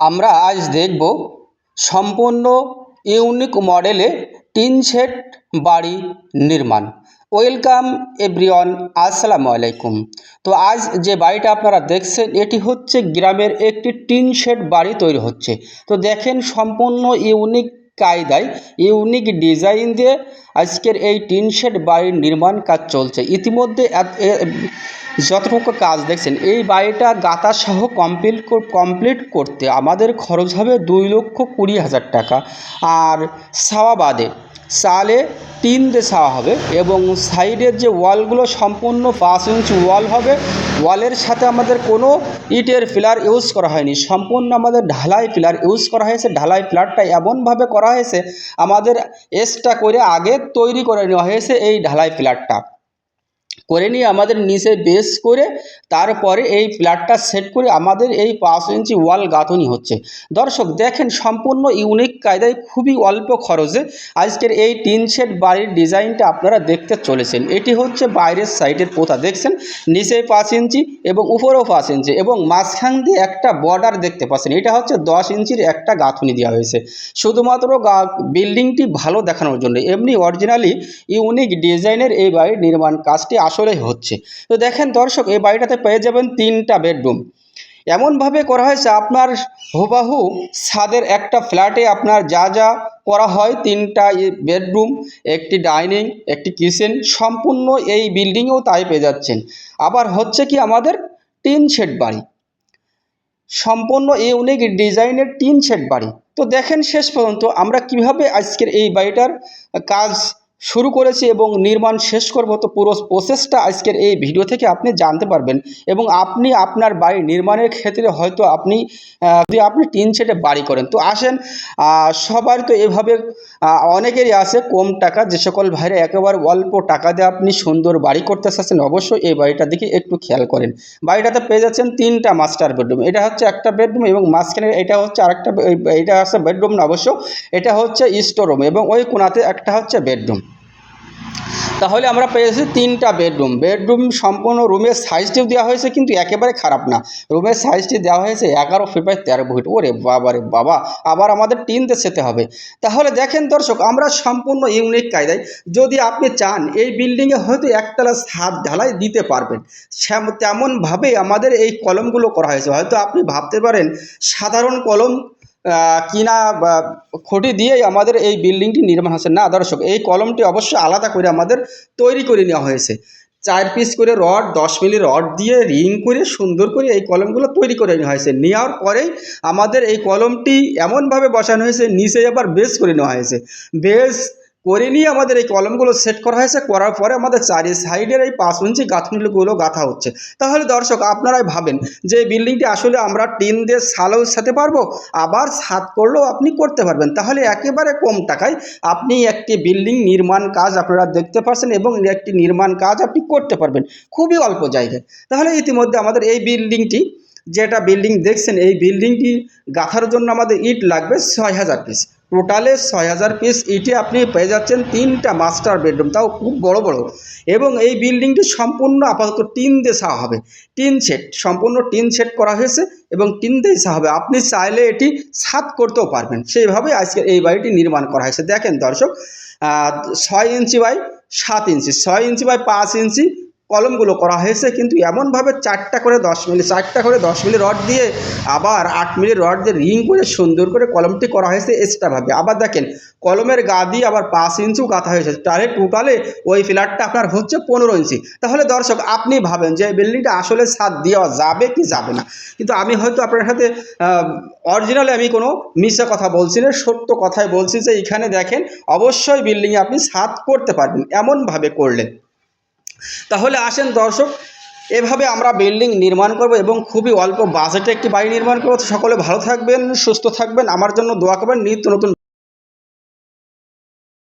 আমরা আজ দেখব সম্পূর্ণ ইউনিক মডেলে টিন শেড বাড়ি নির্মাণ। ওয়েলকাম এভরিওয়ান আসসালামু আলাইকুম। তো আজ যে বাড়িটা আপনারা দেখছেন, এটি হচ্ছে গ্রামের একটি টিন শেড বাড়ি তৈরি হচ্ছে। তো দেখেন সম্পূর্ণ ইউনিক কায়দায় ইউনিক ডিজাইন দিয়ে আজকের এই টিন শেড বাড়ির নির্মাণ কাজ চলছে। ইতিমধ্যে যতটুকু কাজ দেখছেন, এই বাড়িটা গাতা সহ কমপ্লিট কমপ্লিট করতে আমাদের খরচ হবে দুই লক্ষ কুড়ি হাজার টাকা। আর সাওয়া বাদে, চালে তিন দিয়ে ছাওয়া হবে এবং সাইডের যে ওয়ালগুলো সম্পূর্ণ পাঁচ ইঞ্চ ওয়াল হবে, ওয়ালের সাথে আমাদের কোনো ইটের পিলার ইউজ করা হয়নি। সম্পূর্ণ আমাদের ঢালাই পিলার ইউজ করা হয়েছে। ঢালাই পিলারটা এমনভাবে করা হয়েছে, আমাদের এক্সট্রা করে আগে তৈরি করে নেওয়া হয়েছে এই ঢালাই পিলারটা করে নিয়ে আমাদের নিচে বেস করে তারপরে এই প্লাটটা সেট করে আমাদের এই পাঁচ ইঞ্চি ওয়াল গাঁথনি হচ্ছে। দর্শক, দেখেন সম্পূর্ণ ইউনিক কায়দায় খুবই অল্প খরচে আজকের এই টিন শেড বাড়ির ডিজাইনটা আপনারা দেখতে চলেছেন। এটি হচ্ছে বাইরের সাইডের পোতা, দেখছেন? নিচে পাঁচ ইঞ্চি এবং উপরেও পাঁচ ইঞ্চি এবং মাঝখান দিয়ে একটা বর্ডার দেখতে পাচ্ছেন। এটা হচ্ছে দশ ইঞ্চির একটা গাঁথনি দেওয়া হয়েছে। শুধুমাত্র বিল্ডিংটি ভালো দেখানোর জন্য। এমনি অরিজিনালি ইউনিক ডিজাইনের এই বাড়ির নির্মাণ কাজটি আসলেই হচ্ছে। তো দেখেন দর্শক, এই বাড়িটাতে পেয়ে যাবেন তিনটা বেডরুম। এমনভাবে করা হয়েছে, আপনার হুবাহু ছাদের একটা ফ্ল্যাটে আপনার যা যা করা হয়, তিনটা বেডরুম, একটি ডাইনিং, একটি কিচেন, সম্পূর্ণ এই বিল্ডিংয়েও তাই পেয়ে যাচ্ছেন। আবার হচ্ছে কি আমাদের টিন শেড বাড়ি। সম্পূর্ণ ইউনিক ডিজাইনের টিন শেড বাড়ি। তো দেখেন শেষ পর্যন্ত আমরা কীভাবে আজকের এই বাড়িটার কাজ শুরু করেছি এবং নির্মাণ শেষ করব, তো পুরো প্রসেসটা আজকের এই ভিডিও থেকে আপনি জানতে পারবেন এবং আপনি আপনার বাড়ি নির্মাণের ক্ষেত্রে হয়তো আপনি যদি আপনি টিন শেডে বাড়ি করেন। তো আসেন সবার তো এভাবে অনেকেরই আছে কম টাকা, যে সকল ভাইরা একেবারে অল্প টাকা দিয়ে আপনি সুন্দর বাড়ি করতে চাচ্ছেন, অবশ্যই এই বাড়িটার দিকে একটু খেয়াল করেন। বাড়িটাতে পেয়ে যাচ্ছেন তিনটা মাস্টার বেডরুম এটা হচ্ছে একটা বেডরুম এবং মাঝখানে এটা হচ্ছে আরেকটা এইটা হচ্ছে বেডরুম না অবশ্য, এটা হচ্ছে স্টোর রুম এবং ওই কোনাতে একটা হচ্ছে বেডরুম তাহলে আমরা পেয়েছি তিনটা বেডরুম। বেডরুম সম্পূর্ণ রুমের সাইজটিও দেওয়া হয়েছে, কিন্তু একেবারে খারাপ না। রুমের সাইজটি দেওয়া হয়েছে এগারো ফিট বাই তেরো ফিট ওরে বাবা রে বাবা, আবার আমাদের টিনতে সেতে হবে। তাহলে দেখেন দর্শক, আমরা সম্পূর্ণ ইউনিক কায়দায়, যদি আপনি চান, এই বিল্ডিংয়ে হয়তো একতলা ছাদ ঢালাই দিতে পারবেন। তেমনভাবে আমাদের এই কলমগুলো করা হয়েছে। হয়তো আপনি ভাবতে পারেন, সাধারণ কলম কিনা খুঁটি দিয়েই আমাদের এই বিল্ডিংটি নির্মাণ হচ্ছে না, দর্শক, এই কলমটি অবশ্যই আলাদা করে আমাদের তৈরি করে নেওয়া হয়েছে। চার পিস করে রড, দশ মিলি রড দিয়ে রিং করে সুন্দর করে এই কলমগুলো তৈরি করে নেওয়া হয়েছে। নেওয়ার পরেই আমাদের এই কলমটি এমনভাবে বসানো হয়েছে, নিচে আবার বেস করে নেওয়া হয়েছে। বেস করে নিয়ে আমাদের এই কলমগুলো সেট করা হয়েছে, করার পরে আমাদের চারি সাইডের এই পাঁচ ইঞ্চি গাঁথনিগুলো গাঁথা হচ্ছে। তাহলে দর্শক, আপনারাই ভাবেন যে এই বিল্ডিংটি আসলে আমরা টিন দিয়ে ছালেও সাথে পারব, আবার ছাদ করলেও আপনি করতে পারবেন। তাহলে একেবারে কম টাকায় আপনি একটি বিল্ডিং নির্মাণ কাজ আপনারা দেখতে পাচ্ছেন এবং একটি নির্মাণ কাজ আপনি করতে পারবেন। খুবই অল্প জায়গায়। তাহলে ইতিমধ্যে আমাদের এই বিল্ডিংটি যেটা বিল্ডিং দেখছেন, এই বিল্ডিংটি গাঁথার জন্য আমাদের ইট লাগবে ছয় হাজার পিস টোটালে ছয় হাজার পিস ইটে আপনি পেয়ে যাচ্ছেন তিনটা মাস্টার বেডরুম তাও খুব বড় বড়। এবং এই বিল্ডিংটি সম্পূর্ণ আপাতত টিন দিয়ে ছাওয়া হবে। টিন সেট সম্পূর্ণ টিন সেট করা হয়েছে এবং টিন দিয়ে ছাওয়া হবে। আপনি চাইলে এটি ছাদ করতেও পারবেন। সেইভাবে আজকে এই বাড়িটি নির্মাণ করা হয়েছে। দেখেন দর্শক ছয় ইঞ্চি বাই সাত ইঞ্চি, ছয় ইঞ্চি বাই পাঁচ ইঞ্চি কলমগুলো করা হয়েছে, কিন্তু এমনভাবে চারটা করে দশ মিলি, চারটা করে দশ মিলি রড দিয়ে, আবার আট মিলি রড দিয়ে রিং করে, সুন্দর করে কলমটি করা হয়েছে এক্সট্রাভাবে আবার দেখেন, কলমের গা দিয়ে আবার পাঁচ ইঞ্চিও গাঁথা হয়েছে। তাহলে টোটালে ওই ফ্ল্যাটটা আপনার হচ্ছে পনেরো ইঞ্চি। তাহলে দর্শক, আপনি ভাবেন যে বিল্ডিংটা আসলে ছাদ দেওয়া যাবে কি যাবে না? কিন্তু আমি হয়তো আপনার সাথে অরিজিনালি আমি কোনো মিশা কথা বলছি না, সত্য কথাই বলছি যে এখানে দেখেন, অবশ্যই বিল্ডিংয়ে আপনি ছাদ করতে পারবেন, এমনভাবে করলে। তাহলে আসেন দর্শক, এভাবে আমরা বিল্ডিং নির্মাণ করব এবং খুবই অল্প বাজেটে একটি বাড়ি নির্মাণ করব। সকলে ভালো থাকবেন, সুস্থ থাকবেন। আমার জন্য দোয়া করবেন। নিত্য নতুন